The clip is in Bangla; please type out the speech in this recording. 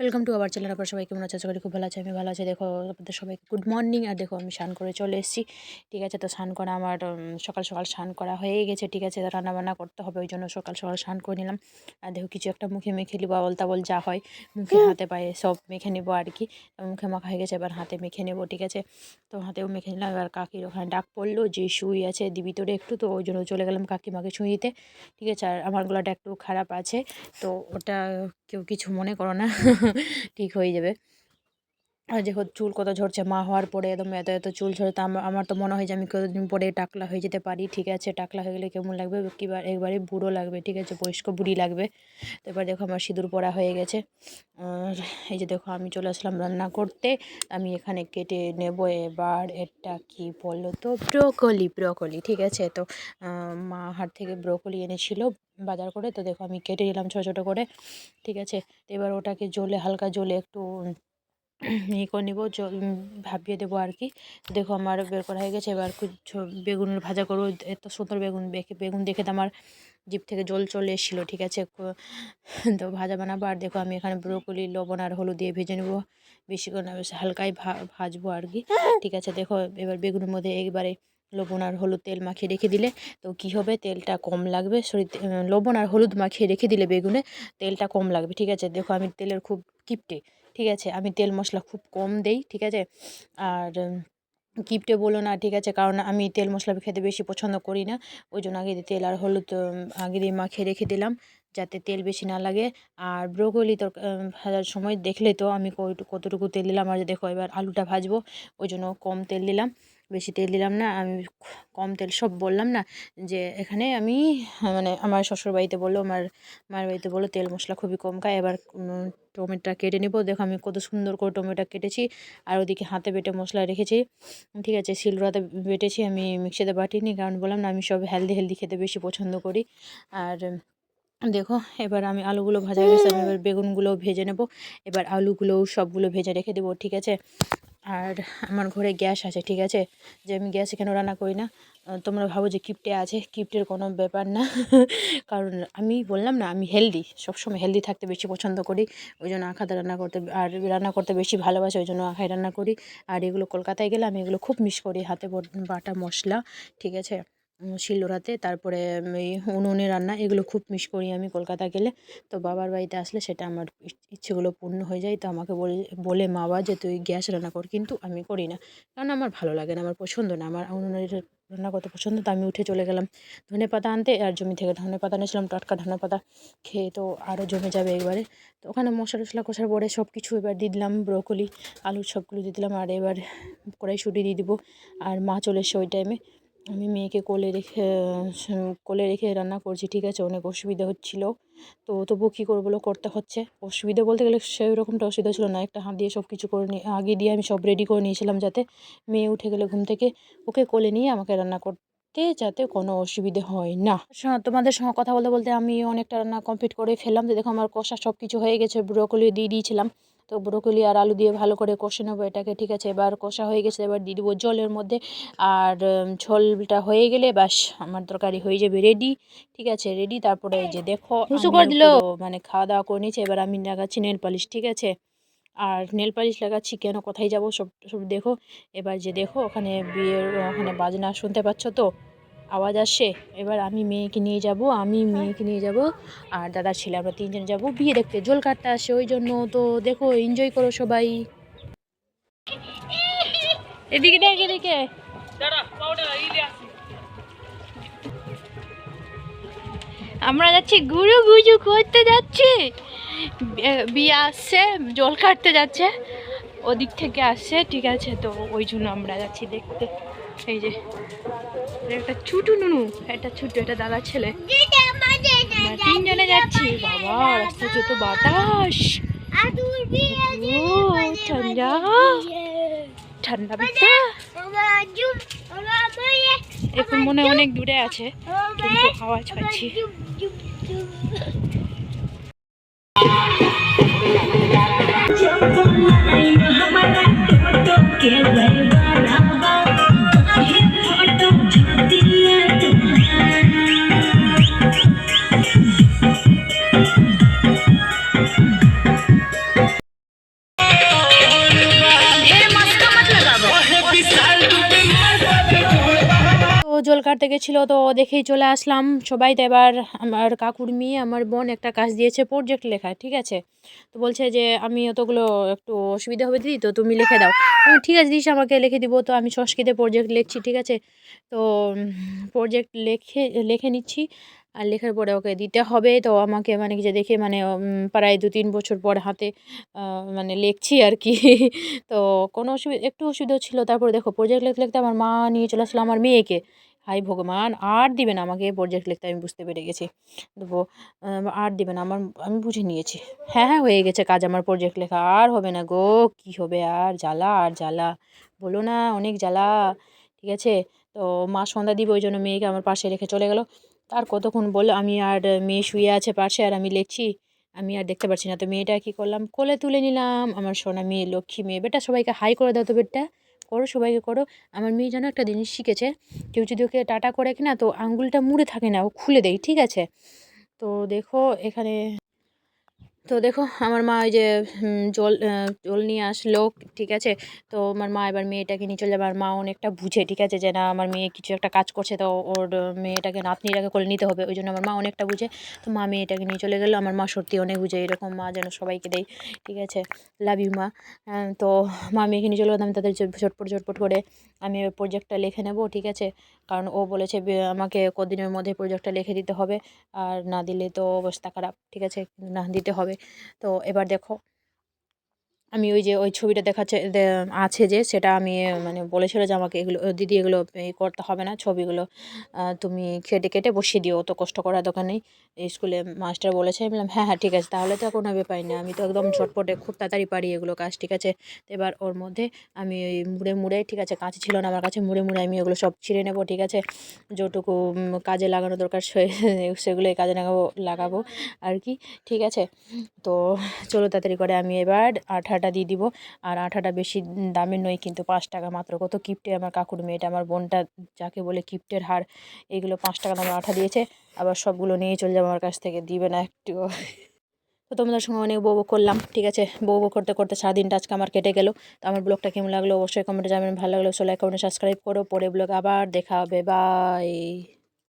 ওয়েলকাম টু আবার চ্যানেল আপনার সবাই কেমন আছে আশা করি খুব ভালো আছে আমি ভালো আছি। দেখো আপনাদের সবাইকে গুড মর্নিং আর দেখো আমি স্নান করে চলে এসেছি। ঠিক আছে তো স্নান করা আমার সকাল সকাল স্নান করা হয়ে গেছে। ঠিক আছে রান্না বান্না করতে হবে ওই জন্য সকাল সকাল স্নান করে নিলাম। আর দেখো কিছু একটা মুখে মেখে নিবো আবল তাবল যা হয়। মুখে হাতে পায়ে সব মেখে নেব আর কি। মুখে মাখা হয়ে গেছে এবার হাতে মেখে নেব ঠিক আছে? তো হাতেও মেখে নিলাম এবার কাকির ওখানে ডাক পড়ল যে শুই আছে দিবি তোরে একটু। তো ওই জন্য চলে গেলাম কাকিমাকে ছুঁইতে ঠিক আছে আর আমার গলাটা একটু খারাপ আছে তো ওটা কেউ কিছু মনে করো না। ঠিক হয়ে যাবে। দেখো চুল কত ঝরছে, মা হওয়ার পরে একদম এত এত চুল ঝরে, তো আমার তো মনে হয় যে আমি কতদিন পরে টাকলা হয়ে যেতে পারি, ঠিক আছে? টাকলা হয়ে গেলে কেমন লাগবে? কিবার একবারে বুড়ো লাগবে, ঠিক আছে? বয়স্ক বুড়ি লাগবে। তো এবার দেখো আমার সিঁদুর পরা হয়ে গেছে। এই যে দেখো আমি চলে আসলাম রান্না করতে, আমি এখানে কেটে নেব এবার এটা কি বলো তো? ব্রোকলি ব্রোকলি, ঠিক আছে? তো মা হাট থেকে ব্রোকলি এনেছিল বাজার করে, তো দেখো আমি কেটে নিলাম ছোটো ছোটো করে, ঠিক আছে? এবার ওটাকে জলে, হালকা জলে একটু ইয়ে করে নেব ভাপিয়ে দেবো আর কি দেখো আমার বের করা হয়ে গেছে, এবার বেগুনের ভাজা করব। এত সুন্দর বেগুন বেগুন দেখে তো আমার জিভ থেকে জল চলে এসেছিল, ঠিক আছে? তো ভাজা বানাবো। আর দেখো আমি এখানে ব্রোকলি, লবণ আর হলুদ দিয়ে ভেজে নেব। বেশি করে না, বেশ হালকাই ভাজবো আর কি ঠিক আছে, দেখো এবার বেগুনের মধ্যে একবারে লবণ আর হলুদ তেল মাখিয়ে রেখে দিলে তো কী হবে? তেলটা কম লাগবে। সরি লবণ আর হলুদ মাখিয়ে রেখে দিলে বেগুনে তেলটা কম লাগবে, ঠিক আছে? দেখো আমি তেলের খুব কিপটে ঠিক আছে? আমি তেল মশলা খুব কম দেই, ঠিক আছে? আর কিপটে বলো না, ঠিক আছে? কারণ আমি তেল মশলা খেতে বেশি পছন্দ করি না। ওই জন্য আগে তেল আর হলুদ আগে দিয়ে মাখে রেখে দিলাম, যাতে তেল বেশি না লাগে। আর ব্রোকলি তর ভাজার সময় দেখলে তো আমি কতটুকু তেল দিলাম? আর দেখো, এবার আলুটা ভাজবো, ওই জন্য কম তেল দিলাম। বেশি তেল দিলাম না, আমি কম তেল সব বললাম না যে এখানে আমি মানে আমার শ্বশুর বাড়িতে বলল, আমার মায়ের বাড়িতে বলল তেল মশলা খুবই কম খায়, এবার টমেটোটা কেটে নেব। দেখো আমি কত সুন্দর করে টমেটো কেটেছি আর ওদিকে হাতে বেটে মশলা রেখেছি। ঠিক আছে, শিলনোড়াতে বেটেছি, আমি মিক্সিতে বাটিনি, কারণ বললাম না আমি সব হেলদি হেলদি খেতে বেশি পছন্দ করি। আর, দেখো, এবার আমি আলুগুলো ভাজা হয়ে গেছে, আমি এবার বেগুনগুলো ভেজে নেব। এবার আলুগুলোও সবগুলো ভেজে রেখে দেবো, ঠিক আছে? আর আমার ঘরে গ্যাস আছে, ঠিক আছে? যে আমি গ্যাস এখানে রান্না করি না। তোমরা ভাবো যে কিপটে আছে, কিপটের কোনো ব্যাপার না। কারণ আমি বললাম না, আমি হেলদি সবসময় হেলদি থাকতে বেশি পছন্দ করি। ওই জন্য আখাতে রান্না করতে, আর রান্না করতে বেশি ভালোবাসি, ওই জন্য আখায় রান্না করি। আর এগুলো কলকাতায় গেলে আমি এগুলো খুব মিস করি, হাতে বাটা মশলা, ঠিক আছে? শিলনোড়াতে, তারপরে এই উনুনে রান্না, এগুলো খুব মিস করি আমি কলকাতা গেলে। তো বাবার বাড়িতে আসলে সেটা আমার ইচ- ইচ্ছেগুলো পূর্ণ হয়ে যায়। তো আমাকে বলে বলে মা বাবা যে, তুই গ্যাস রান্না কর। কিন্তু আমি করি না। কারণ আমার ভালো লাগে না, আমার পছন্দ না। আমার উনুনের রান্না করতে পছন্দ, তো আমি উঠে চলে গেলাম ধনে পাতা আনতে। আর জমি থেকে ধনে পাতা নিয়েছিলাম টাটকা ধনে পাতা খেয়ে তো আরও জমে যাবে একবারে। তো ওখানে মশলা টশলা কষার পরে সব কিছু এবার দিয়ে দিলাম, ব্রোকলি আলু সবগুলো দিয়ে দিলাম। আর এবার কড়াইশুঁটি দিয়ে দিব। আর মা চলে এসে ওই টাইমে আমি মেয়েকে কোলে রেখে কোলে রেখে রান্না করছি, ঠিক আছে? অনেক অসুবিধা হচ্ছিল। তো তবুও কী করব বলো? করতে হচ্ছে। অসুবিধা বলতে গেলে সেই রকমটা অসুবিধা ছিল না। একটা হাত দিয়ে সব কিছু করে নিয়ে আগে দিয়ে আমি সব রেডি করে নিয়েছিলাম যাতে মেয়ে উঠে গেলে ঘুম থেকে ওকে কোলে নিয়ে আমাকে রান্না করতে যাতে কোনো অসুবিধে হয় না। তোমাদের সঙ্গে কথা বলতে বলতে আমি অনেকটা রান্না কমপ্লিট করে ফেললাম। যে দেখো আমার কষা সব কিছু হয়ে গেছে। ব্রোকলি দিয়ে দিয়েছিলাম। তো ব্রোকলি আর আলু দিয়ে ভালো করে কষে নেব এটাকে ঠিক আছে? এবার কষা হয়ে গেছে এবার দিয়ে দেবো জলের মধ্যে। আর ঝোলটা হয়ে গেলে ব্যাস আমার তরকারি হয়ে যাবে রেডি ঠিক আছে? রেডি তারপরে এই যে দেখো হুসু করে দিলো। মানে খাওয়া দাওয়া করে নিয়েছে এবার আমি লাগাচ্ছি নেল পালিশ ঠিক আছে? আর নেল পালিশ লাগাচ্ছি কেন কোথায় যাব? সব সব দেখো। এবার যে দেখো ওখানে বিয়ের ওখানে বাজনা শুনতে পাচ্ছ তো? আওয়াজ আসে এবার আমি মেয়েকে নিয়ে যাব আমি মেয়েকে নিয়ে যাব আর দাদার ছেলে আমরা তিনজন যাব বিয়ে দেখতে। জল কাটতে আসে ওই জন্য তো দেখো এনজয় করো সবাই। এদিকে দেখ এদিকে। আমরা যাচ্ছি গুরু গুজু করতে যাচ্ছি। বিয়ে আসছে জল কাটতে যাচ্ছে ওদিক থেকে আসছে ঠিক আছে তো ওই জন্য আমরা যাচ্ছি দেখতে। এই যে, একটা ছুটু নুনু, একটা ছুটু একটা দাদা ছেলে। তিনজনে যাচ্ছি। বাবা, রাস্তা ছোট, বাতাস। ও, ঠান্ডা। ঠান্ডা এখন মনে অনেক দূরে আছে, কিন্তু আওয়াজ পাচ্ছি। Get. জল কাটতে গেছিল তো দেখেই চলে আসলাম। সবাই তো এবার আমার কাকুর মেয়ে, আমার বোন একটা কাজ দিয়েছে প্রোজেক্ট লেখা ঠিক আছে? তো বলছে যে, আমি অতগুলো একটু অসুবিধা হবে দিদি, তো তুমি লিখে দাও। আমি ঠিক আছে দিস আমাকে লিখে দিব। তো আমি সংস্কৃতে প্রোজেক্ট লিখছি, ঠিক আছে? তো প্রোজেক্ট লেখে, লিখে নিচ্ছি। আর লেখার পরে ওকে দিতে হবে। তো আমাকে মানে যে দেখে মানে প্রায় দু তিন বছর পর হাতে মানে লিখছি আর কি। তো কোনো অসুবিধা একটু অসুবিধা ছিল। তারপরে দেখো প্রোজেক্ট লিখতে লিখতে আমার মা নিয়ে চলে আসলো আমার মেয়েকে। হাই ভগবান, আর দিবে না আমাকে প্রোজেক্ট লিখতে, আমি বুঝতে পেরে গেছি। দেবো আর দিবে না, আমার, আমি বুঝে নিয়েছি। হ্যাঁ হ্যাঁ হয়ে গেছে কাজ আমার প্রোজেক্ট লেখা, আর হবে না গো, কি হবে আর? জ্বালা আর জ্বালা। বলো না, অনেক জ্বালা। ঠিক আছে? তো মা সন্ধ্যা দিবে, ওই জন্য মেয়েকে আমার পাশে রেখে চলে গেল। আর কতক্ষণ বলল, আমি আর মেয়ে শুয়ে আছে পাশে, আর আমি লিখছি। আমি আর দেখতে পাচ্ছি না। তো মেয়েটা কী করলাম? কোলে তুলে নিলাম। আমার সোনা মেয়ে, লক্ষ্মী মেয়ে। বেটা, সবাইকে হাই করে দাও তো বেটা করো, সবাইকে করো। আমার মেয়ে যেন একটা জিনিস শিখেছে, কেউ যদি ওকে টাটা করে কিনা, তো আঙুলটা মুড়ে থাকে না, ও খুলে দেয়, ঠিক আছে? তো দেখো এখানে তো দেখো, আমার মা ওই যে জল জল নিয়ে আসলো, ঠিক আছে? তো আমার মা এবার মেয়েটাকে নিয়ে চলে যাবে। আর মা অনেকটা বুঝে, ঠিক আছে? যে না, আমার মেয়ে কিছু একটা কাজ করছে, তো ওর মেয়েটাকে, নাতনিটাকে করে নিতে হবে। ওই জন্য আমার মা অনেকটা বুঝে। তো মা মেয়েটাকে নিয়ে চলে গেলো। আমার মা সত্যি অনেক বুঝে। এরকম মা যেন সবাইকে দেয়, ঠিক আছে? লাভ ইউ মা। তো মা মেয়েকে নিয়ে চলে গেলাম তাদের ঝটপট ঝটপট করে আমি প্রজেক্টটা লিখে নেব, ঠিক আছে? কারণ ও বলেছে আমাকে কদিনের মধ্যে প্রজেক্টটা লিখে দিতে হবে। আর না দিলে তো অবস্থা খারাপ, ঠিক আছে? না দিতে হবে। তো এবার দেখো আমি ওই যে ওই ছবিটা দেখাচ্ছে আছে যে, সেটা আমি মানে বলেছিল যে আমাকে এগুলো, দিদি এগুলো করতে হবে না, ছবিগুলো তুমি কেটে কেটে বসিয়ে দিও, অত কষ্ট করার দরকার নেই। স্কুলে মাস্টার বলেছে, আমি বললাম হ্যাঁ হ্যাঁ ঠিক আছে, তাহলে তো কোনো ব্যাপার না আমি তো একদম ঝটপটে খুব তাড়াতাড়ি পারি এগুলো কাজ, ঠিক আছে? এবার ওর মধ্যে আমি ওই মুড়ে মুড়ে, ঠিক আছে, কাঁচি ছিল না আমার কাছে, মুড়ে মুড়ে আমি এগুলো সব ছিঁড়ে নেব, ঠিক আছে যেটুকু কাজে লাগানো দরকার সেগুলোই কাজে লাগাবো লাগাবো, আর কি, ঠিক আছে? তো চলো তাড়াতাড়ি করে আমি এবার আঠাটা দিয়ে দিব। আর আঠাটা বেশি দামের নয়, কিন্তু পাঁচ টাকা মাত্র। কত কিপ্টে আমার কাকুর মেয়েটা আমার বোনটা যাকে বলে কিপ্টের হার, এগুলো পাঁচ টাকা দামের আঠা দিয়েছে। আবার সবগুলো নিয়ে চলে যাব আমার কাছ থেকে, দিবে না একটু। তো তোমাদের সঙ্গে অনেক বউ করলাম, ঠিক আছে? বউ করতে করতে সারাদিনটা আজকে আমার কেটে গেল। তো আমার ব্লগটা কেমন লাগল? অবশ্যই কমেন্টে জানাবেন, ভালো লাগল, সো লাইক কমেন্ট সাবস্ক্রাইব করো। পরে ব্লগ আবার দেখা হবে বাই